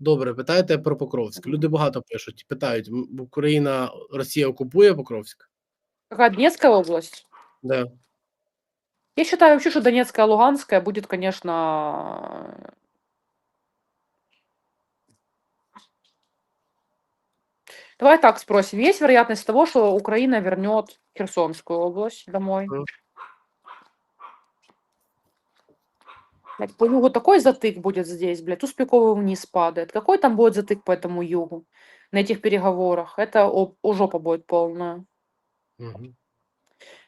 Добре, питаєте про Покровськ. Люди багато пишуть, питають: Україна, Росія окупує Покровськ? Какая Донецкая область? Да. Я считаю вообще, что Донецкая, Луганская будет, конечно, Давай так спросим. Есть вероятность того, что Украина вернет Херсонскую область домой? Мгм. Блядь, по югу такой затык будет здесь, блядь, Успековый вниз падает. Какой там будет затык по этому югу на этих переговорах? Это о, о жопа будет полная. Мгм.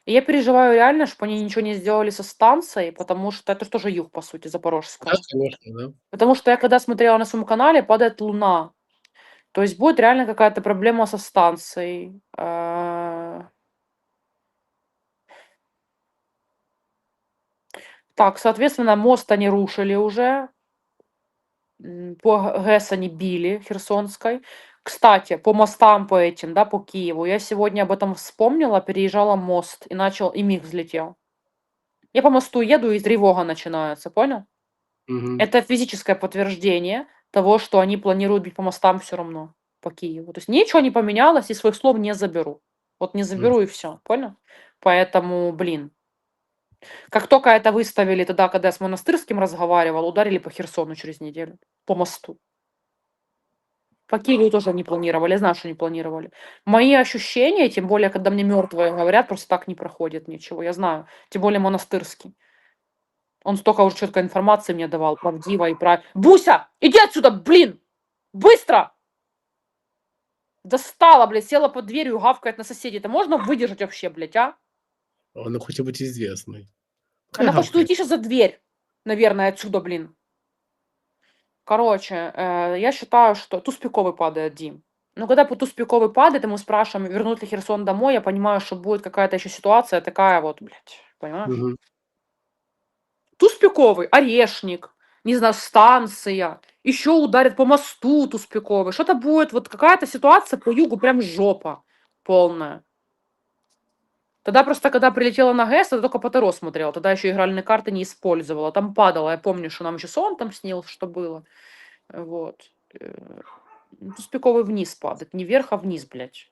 И я переживаю реально, чтобы они ничего не сделали со станцией, потому что это же тоже юг, по сути, Запорожская. Да, конечно, да. Потому что я когда смотрела на своем канале, падает луна. То есть будет реально какая-то проблема со станцией. Так, соответственно, мост они рушили уже. М, По ГЭС они били, Херсонской. Кстати, по мостам, по этим, да, по Киеву. Я сегодня об этом вспомнила, переезжала мост и начал, и миг взлетел. Я по мосту еду, и тревога начинается, понял? Мгм. Это физическое подтверждение того, что они планируют бить по мостам все равно по Киеву. То есть ничего не поменялось, и своих слов не заберу. Вот не заберу и все, понял? Поэтому, блин. Как только это выставили тогда, когда я с Монастырским разговаривал, ударили по Херсону через неделю. По мосту. По Киеву тоже не планировали, я знаю, что не планировали. Мои ощущения, тем более, когда мне мертвые говорят, просто так не проходит ничего. Я знаю. Тем более Монастырский. Он столько уже четкой информации мне давал, правдиво и правильно. Буся, иди отсюда, блин! Быстро! Достала, блядь, села под дверью, гавкает на соседей. Это можно выдержать вообще, блядь, а? Она хочет быть известной. Она Хай хочет уйти сейчас за дверь, наверное, отсюда, блин. Короче, э, я считаю, что Туспиковый падает, Дим. Ну, когда Туспиковый падает, и мы спрашиваем, вернут ли Херсон домой, я понимаю, что будет какая-то еще ситуация такая вот, блядь, понимаешь? Мгм. Туспиковый, Орешник, не знаю, станция, еще ударит по мосту Туспиковый. Что-то будет, вот какая-то ситуация по югу прям жопа полная. Тогда просто, когда прилетела на ГЭС, я только по Таро смотрела. Тогда еще игральные карты не использовала. Там падало. Я помню, что нам еще сон там снил, что было. Вот. Э, ну, вниз падает. Не вверх, а вниз, блядь.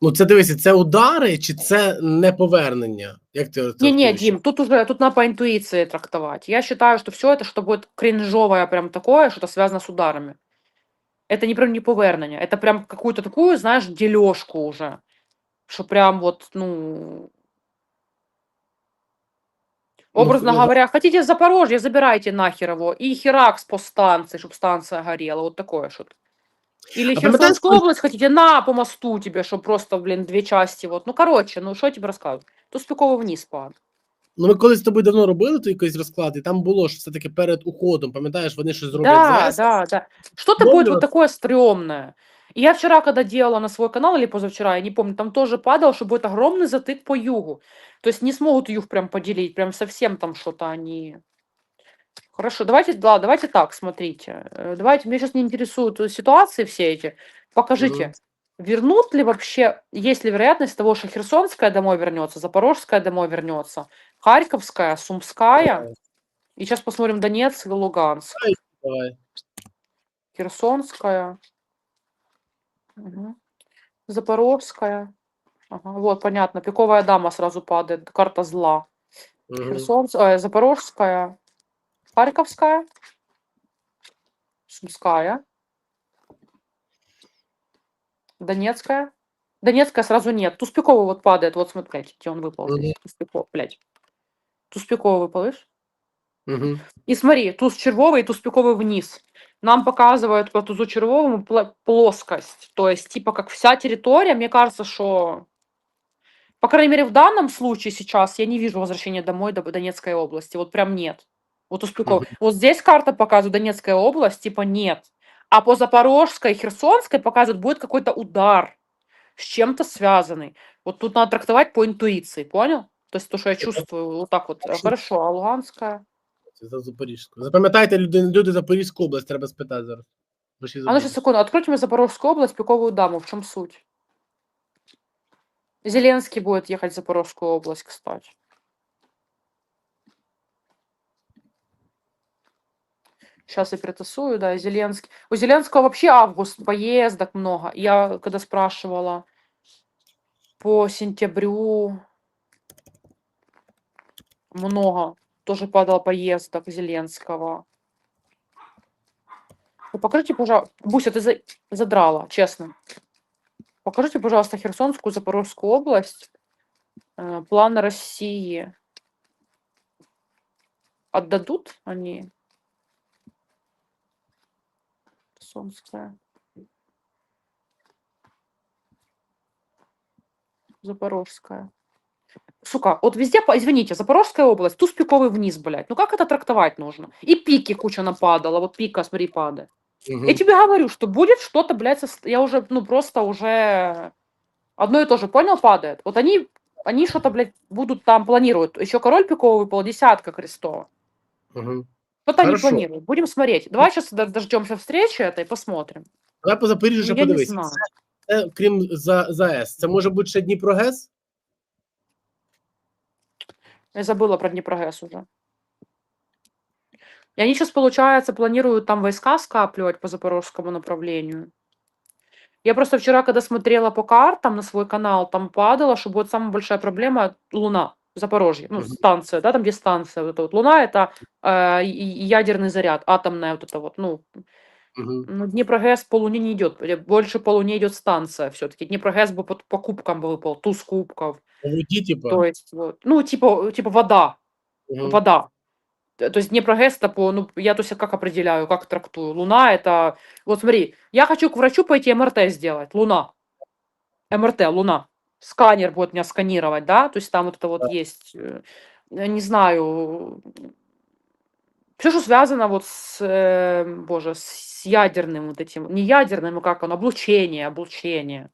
Ну, це дивися, це удари чи це не повернення? Як ти Не-не, розумієш? Дим, тут уже тут надо по интуиции трактовать. Я считаю, что все это, что будет кринжовое прям такое, что-то связано с ударами. Это не прям не повернення. Это прям какую-то такую, знаешь, дележку уже. Что прям вот, ну... Образно ну, говоря, хотите Запорожье, забирайте нахер его. И Херакс по станции, чтобы станция горела. Вот такое что-то. Или А пам'ятаєш, Херсонскую коли- область хотите на по мосту тебе, чтобы просто, блин, две части. Вот. Ну, короче, ну что я тебе рассказываю? Туспиковый вниз падает. Ну, ми колись з тобою давно робили той якийсь розклад, і там було ж все-таки перед уходом, пам'ятаєш, вони щось зроблять Да, ЗС. да, да. Что-то Помню. будет вот такое стрёмное. И я вчера, когда делала на свой канал, или позавчера, я не помню, там тоже падал, что будет огромный затык по югу. То есть не смогут юг прям поделить, прям совсем там что-то они... Хорошо, давайте, да, давайте так, смотрите. Э, Давайте, меня сейчас не интересуют ситуации все эти. Покажите, Мгм. вернут ли вообще, есть ли вероятность того, что Херсонская домой вернется, Запорожская домой вернется, Харьковская, Сумская, и сейчас посмотрим Донецк и Луганск. Давай. Херсонская. Мгм. Запорожская. Ага, вот, понятно. Пиковая дама сразу падает. Карта зла. Мгм. Херсонская, Запорожская. Харьковская. Сумская. Донецкая. Донецкая сразу нет. Туспикова вот падает. Вот смотрите, где он выпал. здесь. Мгм. Туспиков, блядь. Туспикова выпал, видишь? И смотри, туз червовый и туз пиковый вниз. Нам показывают по тузу червовому плоскость. То есть, типа, как вся территория, мне кажется, что... По крайней мере, в данном случае сейчас я не вижу возвращения домой до Донецкой области. Вот прям нет. Вот туз пиковый. Вот здесь карта показывает Донецкая область, типа, нет. А по Запорожской, Херсонской показывает, будет какой-то удар с чем-то связанный. Вот тут надо трактовать по интуиции, понял? То есть то, что я чувствую, вот так вот. Хорошо. Хорошо, а Луганская? Це за Запорізьку. Запам'ятайте, люди, люди Запорізьку область треба спитати зараз. А ну сейчас секунду, откройте мне Запорожскую область, пиковую даму. В чем суть? Зеленский будет ехать в Запорожскую область, кстати. Сейчас я перетасую, да, Зеленский. У Зеленского вообще август, поездок много. Я когда спрашивала по сентябрю много тоже падало поездок Зеленского. Ну, покажите, пожалуйста, Буся, ты за- задрала, честно. Покажите, пожалуйста, Херсонскую, Запорожскую область. Э, План России. Отдадут они? Херсонская. Запорожская Сука, вот везде, по- извините, Запорожская область, туз пиковый вниз, блядь. Ну как это трактовать нужно? И пики куча нападала, вот пика, смотри, падает. Мгм. Я тебе говорю, что будет что-то, блядь, со- я уже, ну просто уже одно и то же, понял, падает. Вот они, они что-то, блядь, будут там, планируют. Еще король пиковый выпал, десятка крестова. Мгм. Что-то они Хорошо. планируют. Будем смотреть. Давай сейчас дождемся встречи этой, посмотрим. Давай по Запоріжжю ще Ну, я не подивись. знаю. Це, крім за, ЗАЕС, це може бути ще Дніпрогес? Я забыла про Днепрогэс уже. И они сейчас, получается, планируют там войска скапливать по запорожскому направлению. Я просто вчера, когда смотрела по картам на свой канал, там падало, что будет самая большая проблема Луна, Запорожье, ну, станция, да, там где станция, вот эта вот Луна, это э, ядерный заряд, атомная вот это вот, ну, Угу. ну, Днепрогэс по Луне не идет, э, больше по Луне идет станция все-таки. Днепрогэс бы по, по кубкам бы выпал, туз кубков, У воді, типу. то есть, вот, ну, типа, типа вода, Мгм. вода. Т- То есть Днепрогэс это по, ну, я то есть как определяю, как трактую. Луна это, вот смотри, я хочу к врачу пойти МРТ сделать, Луна. МРТ, Луна. Сканер будет меня сканировать, да, то есть там вот это вот есть, э, я не знаю, все, что связано вот с, э, боже, с ядерным вот этим, не ядерным, а как оно, облучение, облучение.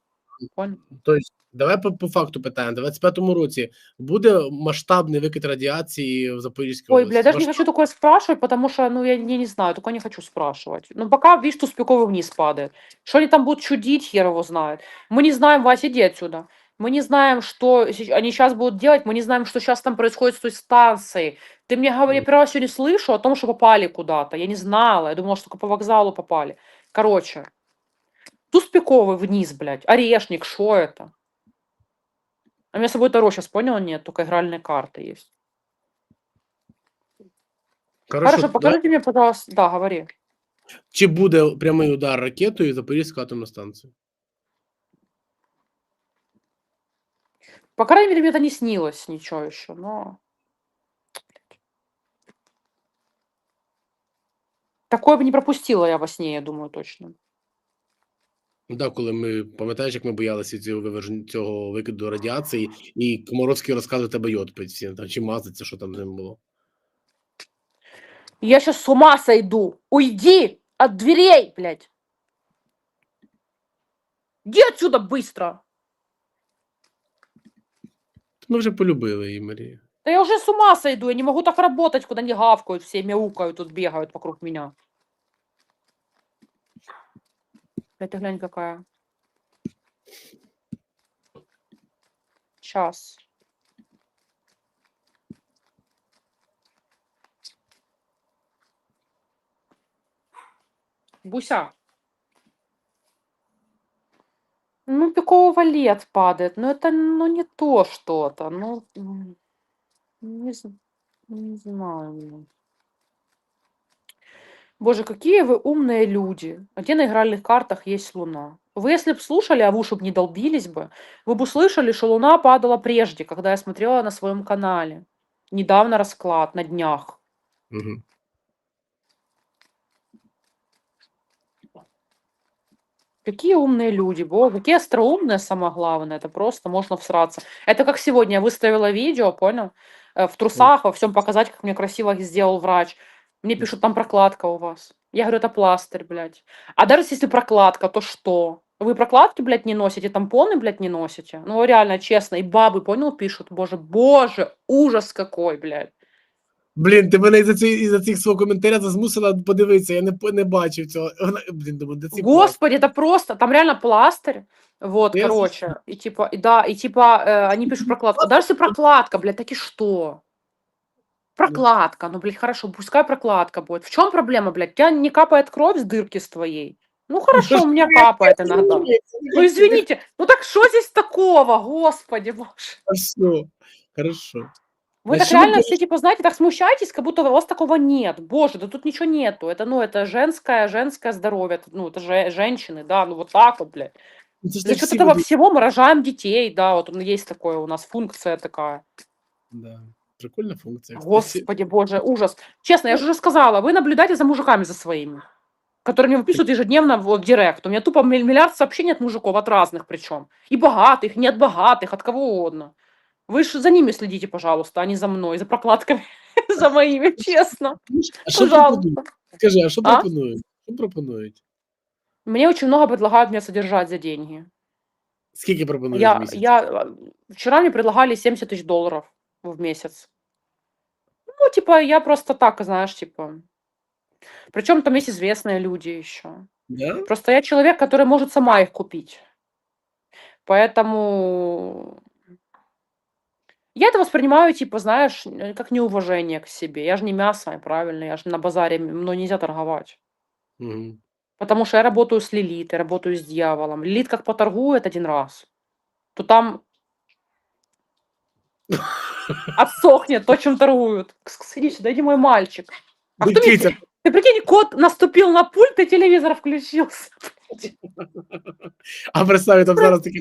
Понял? Тобто, давай по, по факту питаємо. В 25-му році буде масштабний викид радіації в Запорізькій Ой, області? бля, даже не Масштаб- хочу такое спрашивать, потому что, ну, я, я не знаю, только не хочу спрашивать. Ну, пока, видишь, туз пиковый вниз падает. Что они там будут чудить, хер его знает. Мы не знаем, Вася, иди отсюда. Мы не знаем, что сеч- они сейчас будут делать, мы не знаем, что сейчас там происходит с той станцией. Ты мне говори, я Мгм. первый раз сегодня слышу о том, что попали куда-то. Я не знала, я думала, что только по вокзалу попали. Короче, туз пиковый вниз, блядь, орешник, что это? А у меня с собой Таро сейчас, понял, нет, только игральные карты есть. Хорошо, Хорошо, да? покажите мне, пожалуйста, да, говори. Чи буде прямий удар ракетою в Запорізьку атомну По крайней мере, мне это не снилось ничего еще, но... блядь. Такое бы не пропустила я во сне, я думаю, точно. Ну, Да, коли ми пам'ятаєш, як ми боялися цього виверження цього викиду радіації, і Комаровський розказує тебе йод пить всі там чи мазаться, що там з ним було. Я сейчас с ума сойду. Уйди от дверей, блядь. Иди отсюда быстро. Ми вже полюбили її, Марія. Да я уже с ума сойду. Я не могу так работать, куда они гавкают, все мяукают, тут бегают вокруг меня. Блядь, ты глянь какая. Сейчас. Буся. Ну, пикового лет падает. Но это, ну, не то что-то. Ну, не, не знаю. ну. Боже, какие вы умные люди. Где на игральных картах есть луна? Вы, если бы слушали, а в уши не долбились бы, вы бы услышали, что луна падала прежде, когда я смотрела на своем канале. Недавно расклад, на днях. Угу. Какие умные люди, боже, какие остроумные, самое главное, это просто можно всраться. Это как сегодня я выставила видео, понял, Э, в трусах, во всем показать, как мне красиво сделал врач. Мне пишут, там прокладка у вас. Я говорю, это пластырь, блядь. А даже если прокладка, то что? Вы прокладки, блядь, не носите, тампоны, блядь, не носите? Ну, реально, честно, и бабы, понял, пишут, боже, боже, ужас какой, блядь. Блін, ти мене із-за цих, із-за цих свого коментаря змусила подивитися, я не, по- не бачив цього. Вона- Блін, думаю, де ці Господи, это просто, там реально пластырь, вот, Я короче, и типа, и да, и типа, э, они пишут прокладку, даже если прокладка, блядь, так и что? Прокладка, ну, блядь, хорошо, пускай прокладка будет. В чем проблема, блядь? У тебя не капает кровь с дырки с твоей? Ну, хорошо, у меня капает иногда. Ну, извините, ну так что здесь такого, господи боже. Хорошо, хорошо. Вы так реально все, типа, знаете, так смущаетесь, как будто у вас такого нет. Боже, да тут ничего нету. Это, ну, это женское, женское здоровье. Это, ну, это же женщины, да, ну, вот так вот, блядь. Це ж За так счет этого всего мы рожаем детей, да, вот он есть такое у нас функция такая. Да. Прикольна функція. кстати. Господи, боже, ужас. Честно, я же уже сказала, вы наблюдайте за мужиками за своими, которые мне выписывают ежедневно в директ. У меня тупо миль- миллиард сообщений от мужиков, от разных причем. И богатых, не от богатых, от кого угодно. Вы же за ними следите, пожалуйста, а не за мной, за прокладками, за моими, честно. А що пропонують? Пожалуйста. Скажи, а що А? пропонують? Що пропонують? Мне очень много предлагают меня содержать за деньги. Скільки пропонують в Я, місяць? я, э, вчера мне предлагали 70 тысяч долларов в месяц. Ну, типа, я просто так, знаешь, типа. Причем там есть известные люди еще. Да? Просто я человек, который может сама их купить. Поэтому я это воспринимаю, типа, знаешь, э, как неуважение к себе. Я же не мясо, правильно, я же на базаре, м- мной нельзя торговать. Угу. Потому что я работаю с Лилитой, работаю с дьяволом. Лилит как поторгует один раз, то там отсохнет то, чем торгуют. Кс- кс, Иди сюда, иди мой мальчик. А кто мне... Ты прикинь, кот наступил на пульт, и телевизор включился. А представь, там зараз таке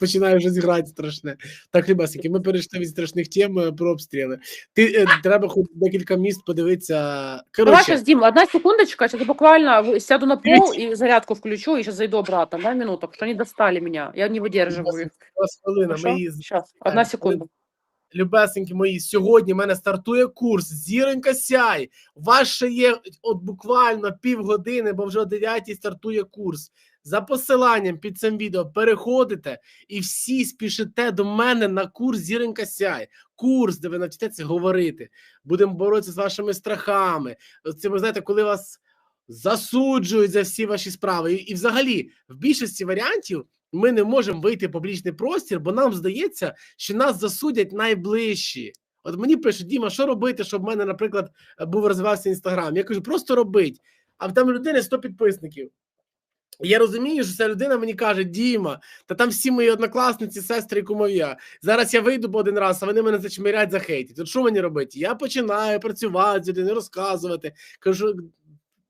починає вже зіграти страшне. Так, ребятки, ми перейшли від страшних тем е, про обстріли. Ти е, треба хоч декілька міст подивитися. Сейчас, Дим, одна секундочка, сейчас буквально сяду на пол и зарядку включу, и сейчас зайду обратно, да, минуту, потому что они достали меня, я не Сейчас, одна секунда. Любесенькі мої, сьогодні в мене стартує курс Зіронька Сяй. Вас ще є от буквально півгодини, бо вже о 9 стартує курс. За посиланням під цим відео переходите і всі спішите до мене на курс Зіронька Сяй. Курс, де ви навчитеся говорити. Будемо боротися з вашими страхами. Це ви знаєте, коли вас засуджують за всі ваші справи. І, і взагалі, в більшості варіантів ми не можемо вийти в публічний простір, бо нам здається, що нас засудять найближчі. От мені пишуть, Діма, що робити, щоб в мене, наприклад, був розвивався інстаграм? Я кажу, просто робить. А там людини 100 підписників. Я розумію, що ця людина мені каже: Діма, та там всі мої однокласниці, сестри і кумов'я. Зараз я вийду по один раз, а вони мене зачмирять захейтять. От що мені робити? Я починаю працювати з людиною, розказувати. Кажу: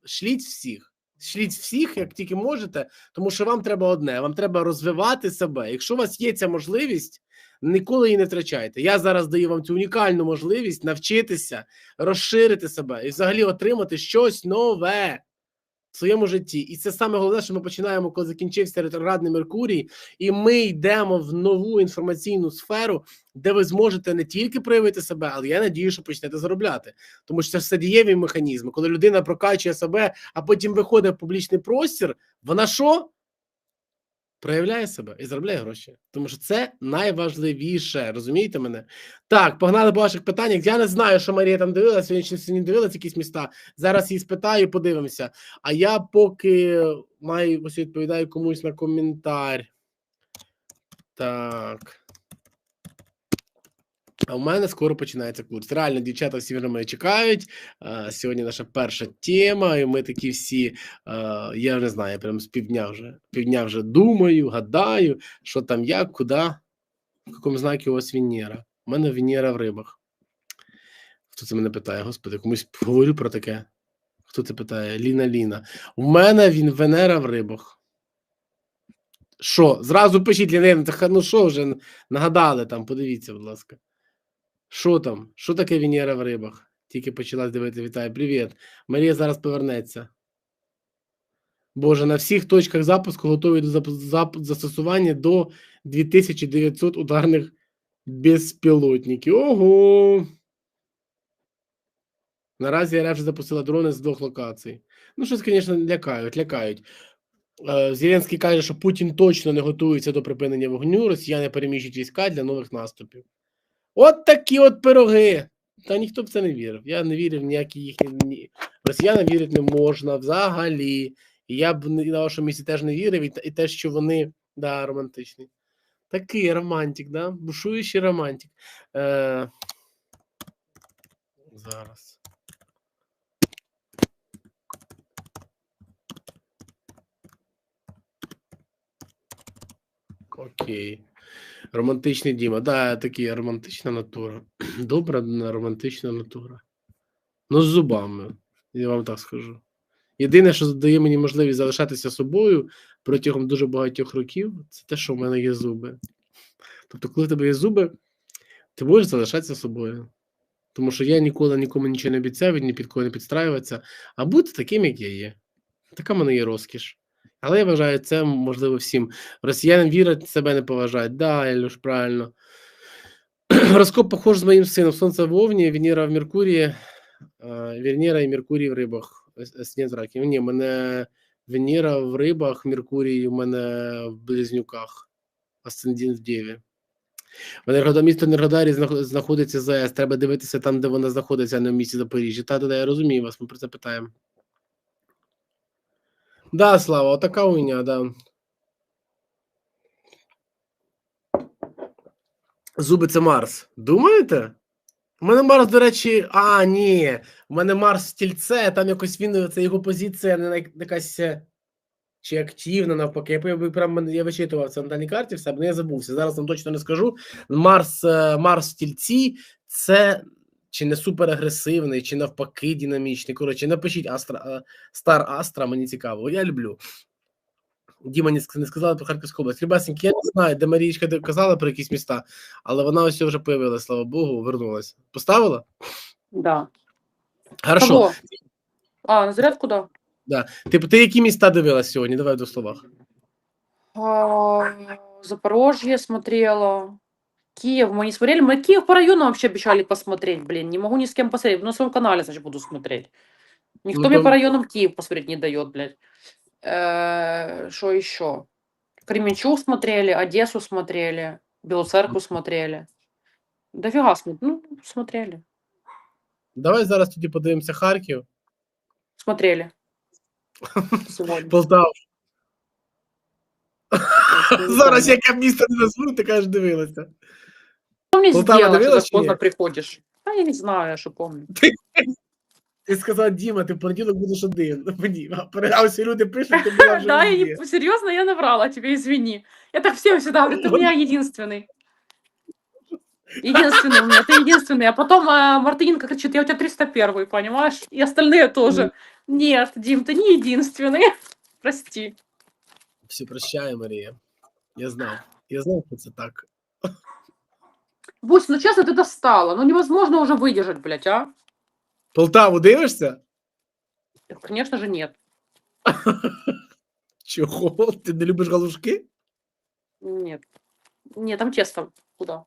шліть всіх. Шліть всіх, як тільки можете, тому що вам треба одне: вам треба розвивати себе. Якщо у вас є ця можливість, ніколи її не втрачайте. Я зараз даю вам цю унікальну можливість навчитися, розширити себе і взагалі отримати щось нове в своєму житті. І це саме головне, що ми починаємо, коли закінчився ретроградний Меркурій, і ми йдемо в нову інформаційну сферу, де ви зможете не тільки проявити себе, але я надію, що почнете заробляти. Тому що це все дієві механізми. Коли людина прокачує себе, а потім виходить в публічний простір, вона що? Проявляє себе і заробляє гроші, тому що це найважливіше. Розумієте мене? Так, погнали по ваших питаннях. Я не знаю, що Марія там дивилася, сьогодні чи не дивилася якісь міста. Зараз її спитаю, подивимося. А я поки маю ось відповідаю комусь на коментар. Так. А у мене скоро починається курс. Реально, дівчата всі вже мене чекають. Сьогодні наша перша тема, і ми такі всі. я не знаю, прям з півдня вже півдня вже думаю, гадаю, що там, як, куди, в якому знакі у вас Венера. У мене Венера в рибах. Хто це мене питає? Господи, комусь говорю про таке. Хто це питає? Ліна Ліна. У мене він Венера в рибах. Що? Зразу пишіть Ліна, ну що вже нагадали там, подивіться, будь ласка. Що там? Що таке Венера в рибах? Тільки почала дивити. Вітаю, привіт. Марія зараз повернеться. Боже, на всіх точках запуску готові до застосування до 2900 ударних безпілотників. Ого! Наразі РФ вже запустила дрони з двох локацій. Ну, щось, звісно, лякають, лякають. Е, Зеленський каже, що Путін точно не готується до припинення вогню, росіяни переміщують війська для нових наступів. От такі от пироги. Та ніхто в це не вірив. Я не вірив в ніякі їхні. Ні. Росіянам вірити не можна взагалі. Я б на вашому місці теж не вірив, і, і те, що вони да, романтичні. Такий романтик, да? Бушуючий романтик. Е, Зараз. Окей. Романтичний Діма. Да, я такий романтична натура. Добра романтична натура. Ну, з зубами, я вам так скажу. Єдине, що дає мені можливість залишатися собою протягом дуже багатьох років, це те, що в мене є зуби. Тобто, коли в тебе є зуби, ти можеш залишатися собою. Тому що я ніколи нікому нічого не обіцяв, ні під кого не підстраюватися, а бути таким, як я є. Така в мене є розкіш. Але я вважаю, це можливо всім. Росіяни вірять, себе не поважають. Да, Ілюш, правильно. Гороскоп похож з моїм сином. Сонце в Овні, Венера в Меркурії, Венера і Меркурій в рибах. Раків. Ні, в мене Венера в рибах, Меркурій у мене в близнюках. Асцендент в Дєві. Місто Енергодарі знах- знаходиться ЗАЕС. Треба дивитися там, де вона знаходиться, а не в місті Запоріжжя. Та, та, я розумію вас, ми про це питаємо. Да, Слава, отака уйня, да. Зуби це Марс. Думаєте? У мене Марс, до речі, а, ні. У мене Марс стільце, там якось він, це його позиція не якась е, чи активна, навпаки. Я, прям я вичитував це на даній карті, все, але я забувся. Зараз вам точно не скажу. Марс, е, Марс стільці це чи не суперагресивний, чи навпаки динамічний. Коротше, напишіть Астра, е, Стар Астра, мені цікаво. Я люблю. Діма не ск- сказала про Харківську область. Рібасеньки, я не знаю, де Марічка казала про якісь міста, але вона ось вже появилася, слава Богу, вернулася. Поставила? Да. Хорошо. Кого? А, на зарядку, да. Типу, ти які міста дивилась сьогодні? Давай в двох словах. А, Запорожье смотрела. Киев мы не смотрели. Мы Киев по району вообще обещали посмотреть, блин. Не могу ни с кем посмотреть. На своем канале, значит, буду смотреть. Никто Ну, мне там- по районам Киев посмотреть не дает, блядь. Э, Что еще? Кременчуг смотрели, Одессу смотрели, Белую Церковь смотрели. Дофига смотрели. Ну, смотрели. Давай зараз тоді подивимося Харків, Смотрели. Сегодня. Полтаву. Не Зараз помню. яке місто не назву, ти кажеш, дивилася. Что мне Полтава сделать, когда дивилась чи поздно ні? приходишь? А я не знаю, я что помню. Ти сказав, Діма, ти в понеділок будеш один. Мені. А пере- А ось люди пишуть, ти була вже Да, я везде. не... серьезно, я наврала тебе, извини. Я так всем всегда говорю, ты у меня единственный. Единственный у меня, ты единственный. А потом а, Мартыненко кричит, я у тебя 301, понимаешь? И остальные тоже. Нет, Дим, ты не единственный. Прости. Все, прощаю, Марія. Я знав. Я знав, що це так. Бусь, ну честно, ты достала. Ну невозможно уже выдержать, блядь, а? Полтаву дивишся? Конечно же нет. Чого? Ти не любиш галушки? Нет. Нет, там тесто. Куда?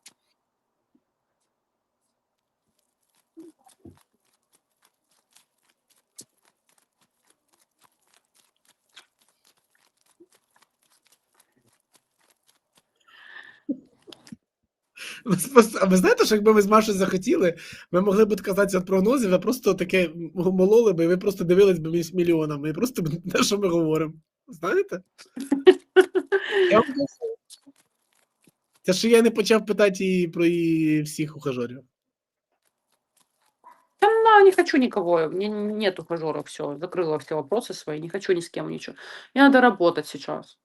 А ви знаєте, що якби ми з Машею захотіли, ми могли б відказатися від прогнозів, а просто таке мололи би, і ви просто дивились би між мільйонами, і просто б те, що ми говоримо. Знаєте? Я вам. Це що я не почав питати її про її всіх ухажорів. Да, ну, не хочу никого. Мне нет ухажеров, все. Закрыла все вопросы свои. Не хочу ни с кем ничего. Мне надо работать сейчас.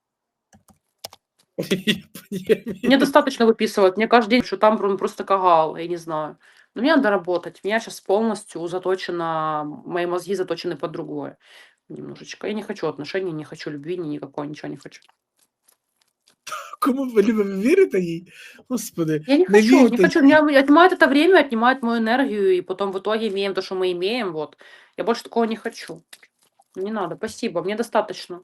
Мне достаточно выписывать. Мне каждый день, что там просто кагал, я не знаю. Но мне надо работать. Меня сейчас полностью заточено, мои мозги заточены под другое. Немножечко. Я не хочу отношений, не хочу любви, ни никакой, ничего не хочу. Кому ви вірите їй? Господи, Я не хочу, не хочу. Меня отнимает это время, отнимает мою энергию, и потом в итоге имеем то, что мы имеем. Вот. Я больше такого не хочу. Не надо, спасибо, мне достаточно.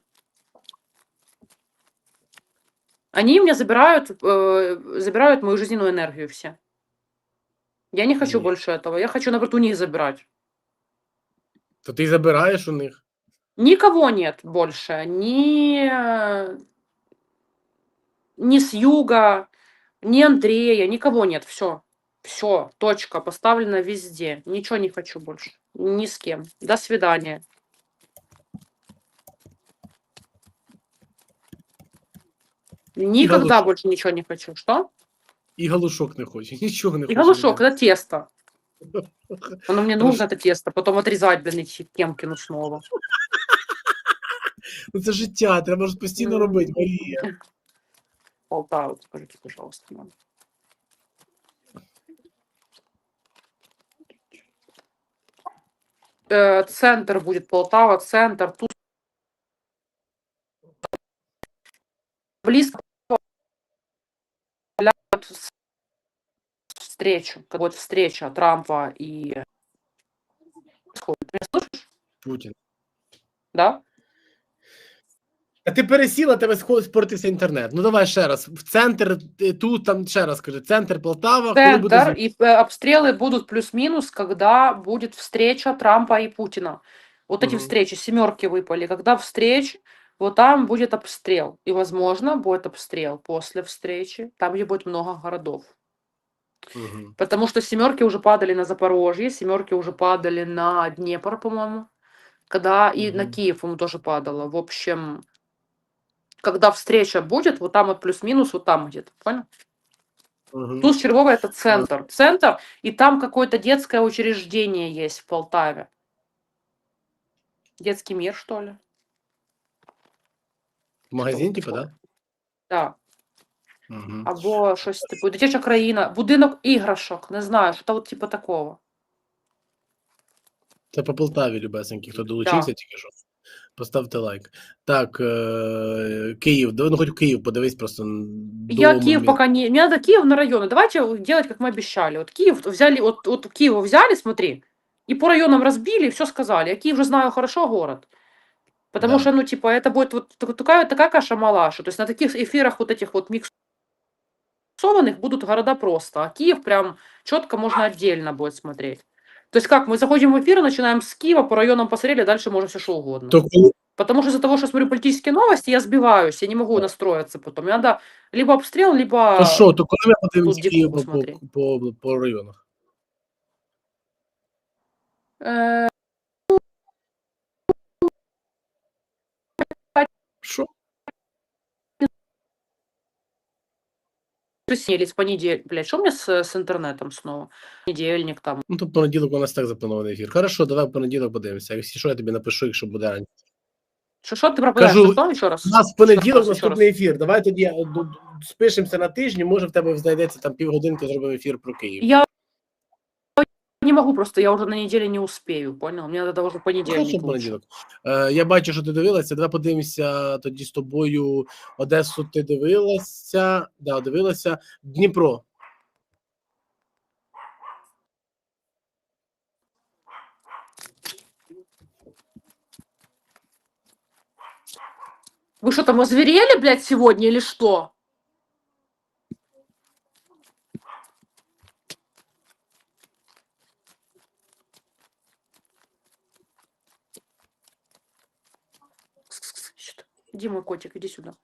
Они у меня забирают, э, забирают мою жизненную энергию все. Я не хочу Нет. больше этого. Я хочу, наоборот, у них забирать. то ти забираєш у них. Никого нет больше. Ни, э, ни с юга, ни Андрея, никого нет. Все. Все. Точка. Поставлена везде. Ничего не хочу больше. Ни с кем. До свидания. Никогда галушок. больше ничего не хочу. Что? І галушок не хоче, нічого не И хоче. галушок, блядь. это тесто. Оно мне нужно, это тесто. Потом отрезать, блин, идти к Темкину снова. Ну це життя, треба ж постійно М. робити, Марія. Полтаву, скажите, пожалуйста, мам. Э, Центр будет Полтава, центр. Тут близко с- встречу, как вот встреча Трампа и происходит. Ты меня слышишь? Путін. Да? А ти пересіла, тебе сход спортився інтернет. Ну давай ще раз. В центр е, тут, там ще раз скажи. Центр Полтава, коли буде Центр звільнення? и э, обстрелы будут плюс-минус, когда будет встреча Трампа и Путина. Вот эти Мгм. встречи, семерки выпали. Когда встреч, вот там будет обстрел. И, возможно, будет обстрел после встречи, там, где будет много городов. Мгм. Потому что семерки уже падали на Запорожье, семерки уже падали на Днепр, по-моему. Когда и на. Киев, по тоже падало. В общем, когда встреча будет, вот там вот плюс-минус, вот там где-то, понял? Мгм. Туз Червова это центр. Центр, и там какое-то детское учреждение есть в Полтаве. Детский мир, что ли? Магазин, типу, да? Да. Угу. Або щось типу, дитяча країна, будинок іграшок, не знаю, що от типу такого. Це по Полтаві, любесенькі, хто долучився тільки що. Поставте лайк. Так, е- Київ, ну хоч в Київ подивись просто. Я до Киев моменту. пока не... Мне надо Киев на районы. Давайте делать, как мы обещали. Вот Киев взяли, вот, вот Киев взяли, смотри, и по районам разбили, все сказали. Я Киев уже знаю хорошо город. Потому Да. что, ну, типа, это будет вот так- такая, такая каша-малаша. То есть на таких эфирах вот этих вот миксованных будут города просто. А Киев прям четко можно отдельно будет смотреть. То есть как, мы заходим в эфир, начинаем с Киева, по районам посмотрели, дальше можно все что угодно. То коли Потому что из-за того, что смотрю политические новости, я сбиваюсь, я не могу настроиться потом. Мне надо либо обстрел, либо... то що, то Київ дикуху по, по, по, районах? Э, Що? или с понедельника. Блядь, что у меня с, с интернетом снова? Понедельник там. Ну, то в понеділок у нас так запланований ефір. Хорошо, давай в понеділок подивимося. Якщо що, я тобі напишу, якщо буде раніше. Что, что ты пропадаешь? Кажу, Что, еще раз? У нас в понеділок Ще раз, ще наступний ефір. Давай тоді е, ду- спишемося на тижні, може в тебе знайдеться там півгодинки, зробимо ефір про Київ. Я не могу просто, я уже на неделе не успею, понял? Мне надо уже в Хорошо, понедельник в лучше. понеділок. Е, я бачу, що ти дивилася. Давай подивимося тоді з тобою. Одесу ти дивилася. Да, дивилася. Дніпро. Вы что там озверели, блядь, сегодня или что? Иди, мой котик, иди сюда.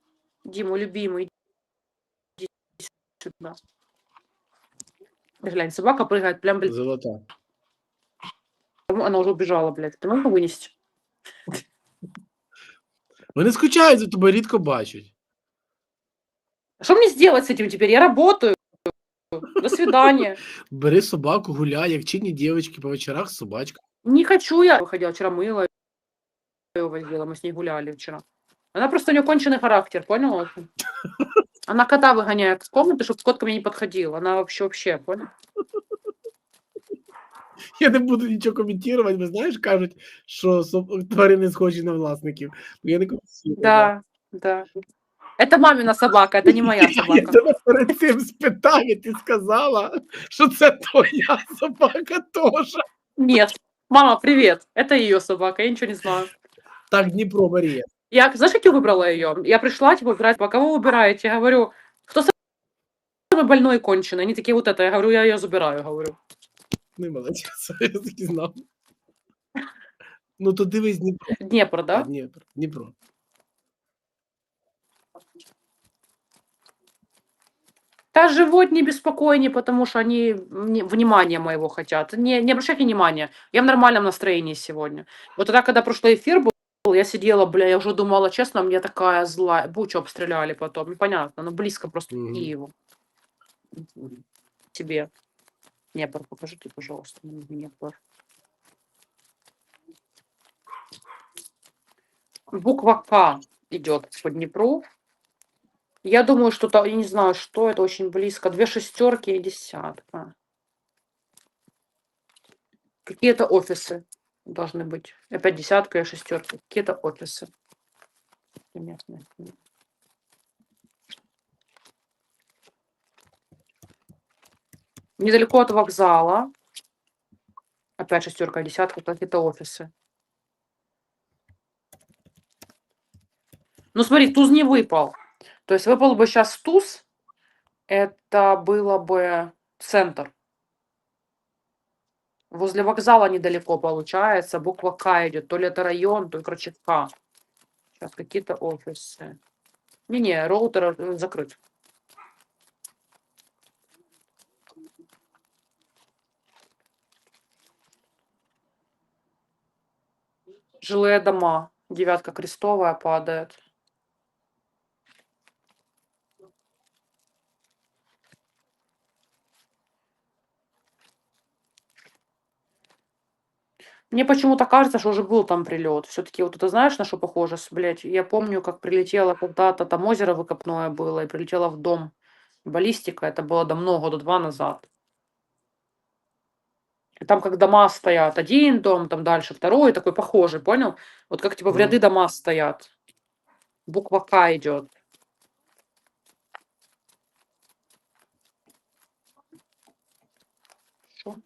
Дима, любимый, иди сюда. Глянь, собака прыгает прям, блядь, Золота. она уже убежала, блядь. Ты можешь вынести? Вони скучають за тобою, рідко бачать. Что мне сделать с этим теперь? Я работаю. До свидания. Бери собаку, гуляй, як чинні дівчатки по вечорах з собачкою. Не хочу я. Выходила вчера мыла её возила, мы с ней гуляли вчера. Она просто у нее конченый характер, понял? очень? Она кота выгоняет из комнаты, чтобы кот ко мне не подходил. Она вообще вообще, понял? Я не буду нічого коментувати, бо знаєш, кажуть, що соб- тварини схожі на власників. Ну, Я не коментую. Да, да. Это мамина собака, это не моя Я, я собака. тебе перед цим спитав, і ти сказала, що це твоя собака теж. Нет. Мама, привет. Это ее собака, я ничего не знаю. Так, Дніпро, Марія. Я, знаешь, как я выбрала ее? Я пришла, типа, выбирать, по кого выбираете? Я говорю, кто самый больной и конченый? Они такие, вот это. Я говорю, я ее забираю, говорю. Не молодець, я таки знав. Ну то дивись Дніпро. Днепр, А, да? Дніпро. Дніпро. Да, живот не беспокойнее, потому что они мне- внимания моего хотят. Не, не обращайте внимания. Я в нормальном настроении сегодня. Вот тогда, когда прошлый эфир был, я сидела, бля, я уже думала, честно, мне такая злая. Бучу обстреляли потом, непонятно, но близко просто Мгм. к Киеву. Тебе. Днепр, покажите, пожалуйста, мне Днепр. Буква К идет по Днепру. Я думаю, что то, я не знаю, что это очень близко. Две шестерки и десятка. Какие-то офисы должны быть. Опять десятка и шестерка. Какие-то офисы. Понятно. Недалеко от вокзала. Опять шестерка и десятка. Какие-то офисы. Ну смотри, туз не выпал. То есть выпал бы сейчас туз, это было бы центр. Возле вокзала недалеко получается. Буква К идет. То ли это район, то, короче, К. Сейчас какие-то офисы. Не-не, роутер э, закрыт. Жилые дома. Девятка крестовая падает. Мне почему-то кажется, что уже был там прилет. Все-таки вот это знаешь, на что похоже? С- Блядь, я помню, как прилетело когда-то, там озеро выкопное было, и прилетело в дом. Баллистика, это было давно, года два назад. И там как дома стоят. Один дом, там дальше второй, такой похожий, понял? Вот как типа в ряды дома стоят. Буква К идет. Что?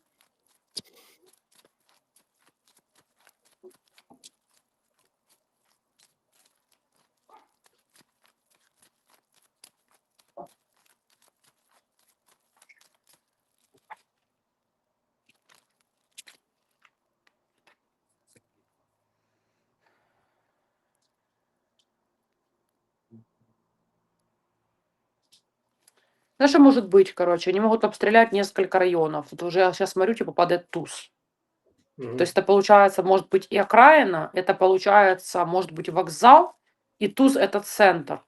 Знаешь, что может быть, короче? Они могут обстрелять несколько районов. Вот уже я сейчас смотрю, типа падает туз. Мгм. То есть это получается, может быть, и окраина, это получается, может быть, вокзал, и туз это центр.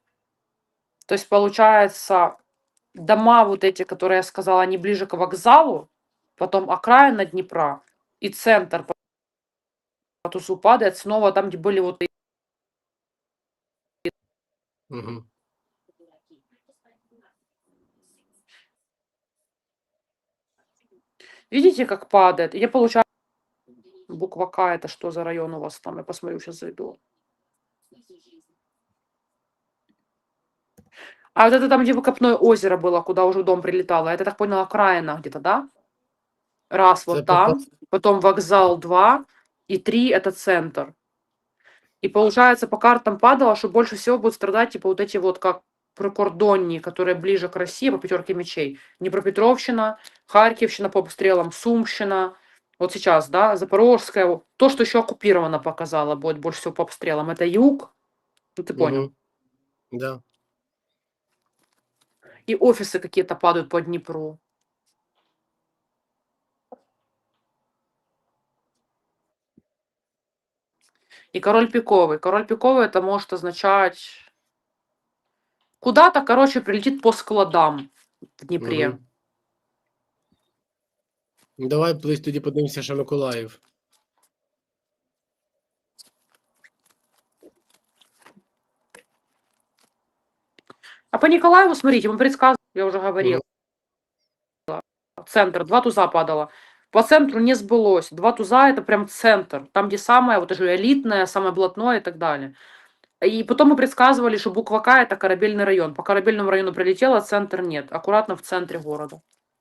То есть получается, дома вот эти, которые я сказала, они ближе к вокзалу, потом окраина Днепра и центр по тузу падает снова там, где были вот Мгм. Видите, как падает? Я получаю... Буква К, это что за район у вас там? Я посмотрю, сейчас зайду. А вот это там, где выкопное озеро было, куда уже дом прилетало, это, так поняла, окраина где-то, да? Раз вот там, потом вокзал 2, и 3 это центр. И получается, по картам падало, что больше всего будут страдать, типа, вот эти вот, как прикордонні, которые ближе к России, по пятерке мечей. Днепропетровщина, Харьковщина по обстрелам, Сумщина, вот сейчас, да, Запорожская, то, что еще оккупировано показало, будет больше всего по обстрелам, это юг, ну ты понял. Мгм. Да. И офисы какие-то падают по Днепру. И король пиковый. Король пиковый это может означать куда-то, короче, прилетит по складам в Днепре. Мгм. Давай ближче тоді подивимося, що Миколаїв. А по Николаеву, смотрите, мы предсказывали, я уже говорила. Центр, два туза падало. По центру не сбылось. Два туза это прям центр. Там, где самое, вот уже элитное, самое блатное и так далее. И потом мы предсказывали, что буква К это корабельный район. По корабельному району прилетело, центр нет. Аккуратно в центре города.